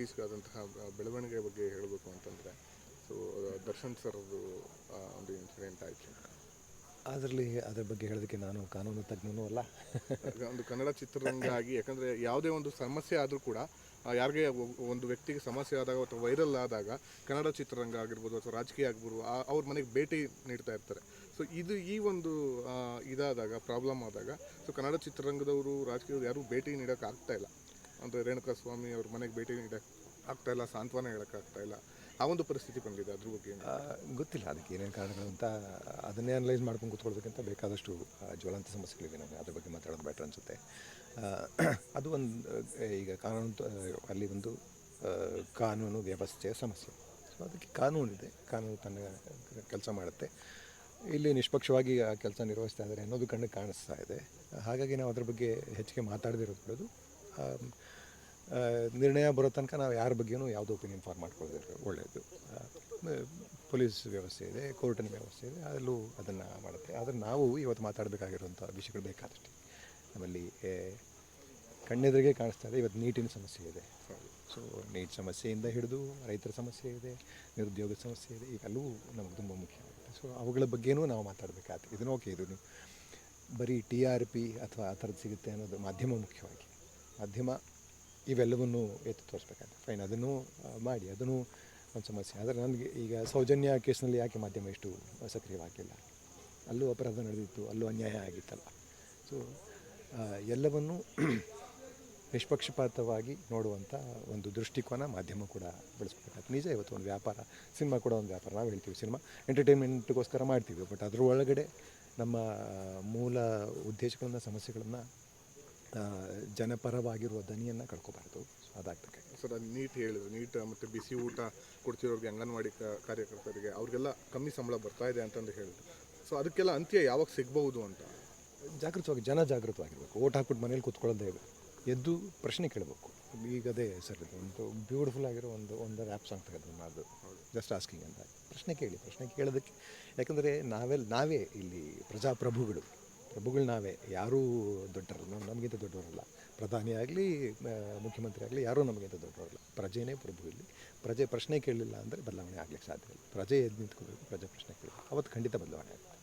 ಇತ್ತೀಚೆಗಾದಂತಹ ಬೆಳವಣಿಗೆ ಬಗ್ಗೆ ಹೇಳಬೇಕು ಅಂತಂದರೆ ಸೊ ದರ್ಶನ್ ಸರ್ದು ಒಂದು ಇನ್ಸಿಡೆಂಟ್ ಆಯಿತು. ಅದರಲ್ಲಿ ಅದರ ಬಗ್ಗೆ ಹೇಳೋದಕ್ಕೆ ನಾನು ಕಾನೂನು ತಜ್ಞನೂ ಅಲ್ಲ. ಒಂದು ಕನ್ನಡ ಚಿತ್ರರಂಗ ಆಗಿ ಯಾಕಂದರೆ ಯಾವುದೇ ಒಂದು ಸಮಸ್ಯೆ ಆದರೂ ಕೂಡ ಯಾರಿಗೆ ಒಂದು ವ್ಯಕ್ತಿಗೆ ಸಮಸ್ಯೆ ಆದಾಗ ಅಥವಾ ವೈರಲ್ ಆದಾಗ ಕನ್ನಡ ಚಿತ್ರರಂಗ ಆಗಿರ್ಬೋದು ಅಥವಾ ರಾಜಕೀಯ ಆಗಿರ್ಬೋದು ಅವ್ರ ಮನೆಗೆ ಭೇಟಿ ನೀಡ್ತಾ ಇರ್ತಾರೆ. ಸೊ ಇದು ಈ ಒಂದು ಇದಾದಾಗ ಪ್ರಾಬ್ಲಮ್ ಆದಾಗ ಸೊ ಕನ್ನಡ ಚಿತ್ರರಂಗದವರು ರಾಜಕೀಯದವ್ರು ಯಾರೂ ಭೇಟಿ ನೀಡೋಕೆ ಆಗ್ತಾ ಇಲ್ಲ. ಅಂದರೆ ರೇಣುಕಾ ಸ್ವಾಮಿ ಅವ್ರ ಮನೆಗೆ ಭೇಟಿ ಆಗ್ತಾ ಇಲ್ಲ, ಸಾಂತ್ವನ ಹೇಳಕ್ಕೆ ಆಗ್ತಾ ಇಲ್ಲ. ಆ ಒಂದು ಪರಿಸ್ಥಿತಿ ಬಂದಿದೆ ಅದ್ರ ಬಗ್ಗೆ ಗೊತ್ತಿಲ್ಲ, ಅದಕ್ಕೆ ಏನೇನು ಕಾರಣಗಳು ಅಂತ ಅದನ್ನೇ ಅನಲೈಸ್ ಮಾಡ್ಕೊಂಡು ಕೂತ್ಕೊಳ್ಬೇಕಂತ ಬೇಕಾದಷ್ಟು ಜ್ವಲಂತ ಸಮಸ್ಯೆಗಳಿವೆ ನನಗೆ. ಅದ್ರ ಬಗ್ಗೆ ಮಾತಾಡೋದು ಬೆಟ್ರ್ ಅನಿಸುತ್ತೆ. ಅದು ಒಂದು ಈಗ ಕಾನೂನು ಅಲ್ಲಿ ಒಂದು ಕಾನೂನು ವ್ಯವಸ್ಥೆಯ ಸಮಸ್ಯೆ. ಸೊ ಅದಕ್ಕೆ ಕಾನೂನಿದೆ ಕಾನೂನು ತನ್ನ ಕೆಲಸ ಮಾಡುತ್ತೆ. ಇಲ್ಲಿ ನಿಷ್ಪಕ್ಷವಾಗಿ ಆ ಕೆಲಸ ನಿರ್ವಹಿಸ್ತಾ ಇದ್ದಾರೆ ಅನ್ನೋದು ಕಣ್ಣಿಗೆ ಕಾಣಿಸ್ತಾ ಇದೆ. ಹಾಗಾಗಿ ನಾವು ಅದ್ರ ಬಗ್ಗೆ ಹೆಚ್ಚಿಗೆ ಮಾತಾಡದಿರೋದು ಬಿಡೋದು ನಿರ್ಣಯ ಬರೋ ತನಕ ನಾವು ಯಾರ ಬಗ್ಗೆನೂ ಯಾವುದೋ ಒಪಿನಿಯನ್ ಫಾರ್ಮ್ ಮಾಡ್ಕೊಳ್ಳೋದು ಒಳ್ಳೆಯದು ಪೊಲೀಸ್ ವ್ಯವಸ್ಥೆ ಇದೆ ಕೋರ್ಟಿನ ವ್ಯವಸ್ಥೆ ಇದೆ, ಅದರಲ್ಲೂ ಅದನ್ನು ಮಾಡುತ್ತೆ. ಆದರೆ ನಾವು ಇವತ್ತು ಮಾತಾಡಬೇಕಾಗಿರುವಂಥ ವಿಷಯಗಳು ಬೇಕಾದಷ್ಟೇ. ನಮ್ಮಲ್ಲಿ ಕಣ್ಣೆದುರಿಗೆ ಕಾಣಿಸ್ತಾ ಇದೆ, ಇವತ್ತು ನೀಟಿನ ಸಮಸ್ಯೆ ಇದೆ. ಸೊ ನೀಟ್ ಸಮಸ್ಯೆಯಿಂದ ಹಿಡಿದು ರೈತರ ಸಮಸ್ಯೆ ಇದೆ, ನಿರುದ್ಯೋಗ ಸಮಸ್ಯೆ ಇದೆ ಇವೆಲ್ಲವೂ ನಮಗೆ ತುಂಬ ಮುಖ್ಯ ಆಗುತ್ತೆ. ಸೊ ಅವುಗಳ ಬಗ್ಗೆನೂ ನಾವು ಮಾತಾಡಬೇಕಾಗುತ್ತೆ. ಇದನ್ನು ಓಕೆ ಇದು ಬರೀ ಟಿ ಆರ್ ಪಿ ಅಥವಾ ಆ ಥರದ್ದು ಸಿಗುತ್ತೆ ಅನ್ನೋದು ಮಾಧ್ಯಮ ಮುಖ್ಯವಾಗಿ. ಮಾಧ್ಯಮ ಇವೆಲ್ಲವನ್ನೂ ಎತ್ತಿ ತೋರಿಸ್ಬೇಕಾಗುತ್ತೆ ಫೈನ್ ಅದನ್ನು ಮಾಡಿ, ಅದನ್ನು ಒಂದು ಸಮಸ್ಯೆ. ಆದರೆ ನನಗೆ ಈಗ ಸೌಜನ್ಯ ಕೇಸ್ನಲ್ಲಿ ಯಾಕೆ ಮಾಧ್ಯಮ ಇಷ್ಟು ಸಕ್ರಿಯವಾಗಿಲ್ಲ ಅಲ್ಲೂ ಅಪರಾಧ ನಡೆದಿತ್ತು, ಅಲ್ಲೂ ಅನ್ಯಾಯ ಆಗಿತ್ತಲ್ಲ. ಸೊ ಎಲ್ಲವನ್ನು ನಿಷ್ಪಕ್ಷಪಾತವಾಗಿ ನೋಡುವಂಥ ಒಂದು ದೃಷ್ಟಿಕೋನ ಮಾಧ್ಯಮ ಕೂಡ ಬೆಳೆಸ್ಬೇಕಾಗ್ತದೆ ನಿಜ, ಇವತ್ತು ಒಂದು ವ್ಯಾಪಾರ, ಸಿನಿಮಾ ಕೂಡ ಒಂದು ವ್ಯಾಪಾರ. ನಾವು ಹೇಳ್ತೀವಿ ಸಿನಿಮಾ ಎಂಟರ್ಟೈನ್ಮೆಂಟ್ಗೋಸ್ಕರ ಮಾಡ್ತೀವಿ. ಬಟ್ ಅದ್ರ ಒಳಗಡೆ ನಮ್ಮ ಮೂಲ ಉದ್ದೇಶಗಳನ್ನು, ಸಮಸ್ಯೆಗಳನ್ನು ಜನಪರವಾಗಿರುವ ದನಿಯನ್ನು ಕಳ್ಕೋಬಾರ್ದು. ಸೊ ಸರ್ ಅದು ನೀಟ್ ಹೇಳಿದ್ರು ನೀಟ್ ಮತ್ತು ಬಿಸಿ ಊಟ ಕೊಡ್ತಿರೋರಿಗೆ ಅಂಗನವಾಡಿ ಕಾರ್ಯಕರ್ತರಿಗೆ ಅವ್ರಿಗೆಲ್ಲ ಕಮ್ಮಿ ಸಂಬಳ ಬರ್ತಾ ಇದೆ ಅಂತಂದು ಹೇಳಿದ್ರು ಸೊ ಅದಕ್ಕೆಲ್ಲ ಅಂತ್ಯ ಯಾವಾಗ ಸಿಗ್ಬಹುದು ಅಂತ? ಜಾಗೃತವಾಗಿ ಜನ ಜಾಗೃತವಾಗಿರ್ಬೇಕು. ಓಟ್ ಹಾಕ್ಬಿಟ್ಟು ಮನೇಲಿ ಕೂತ್ಕೊಳ್ಳೋದೇ ಎದ್ದು ಪ್ರಶ್ನೆ ಕೇಳಬೇಕು. ಈಗ ಅದೇ ಸರ್ ಇದು ಒಂದು ಬ್ಯೂಟಿಫುಲ್ ಆಗಿರೋ ಒಂದು ಒಂದು ರ್ಯಾಪ್ ಸಾಂಗ್ ತೆಗೆದು ಅದು ಜಸ್ಟ್ ಆಸ್ಕಿಂಗ್ ಅಂತ. ಪ್ರಶ್ನೆ ಕೇಳಿ ಪ್ರಶ್ನೆ ಕೇಳೋದಕ್ಕೆ. ಯಾಕಂದರೆ ನಾವೆಲ್ಲ ನಾವೇ ಇಲ್ಲಿ ಪ್ರಜಾಪ್ರಭುಗಳು. ಪ್ರಭುಗಳು ನಾವೇ. ಯಾರೂ ದೊಡ್ಡರು ನಾವು ನಮಗಿಂತ ದೊಡ್ಡವರಲ್ಲ ಪ್ರಧಾನಿ ಆಗಲಿ ಮುಖ್ಯಮಂತ್ರಿ ಆಗಲಿ, ಯಾರೂ ನಮಗಿಂತ ದೊಡ್ಡವರಲ್ಲ ಪ್ರಜೆನೇ ಪ್ರಭು ಇಲ್ಲಿ. ಪ್ರಜೆ ಪ್ರಶ್ನೆ ಕೇಳಲಿಲ್ಲ ಅಂದರೆ ಬದಲಾವಣೆ ಆಗಲಿಕ್ಕೆ ಸಾಧ್ಯ ಇಲ್ಲ. ಪ್ರಜೆ ಎದ್ದು ನಿಂತ್ಕೋಬೇಕು, ಪ್ರಜೆ ಪ್ರಶ್ನೆ ಕೇಳಬೇಕು ಅವತ್ತು ಖಂಡಿತ ಬದಲಾವಣೆ ಆಗುತ್ತೆ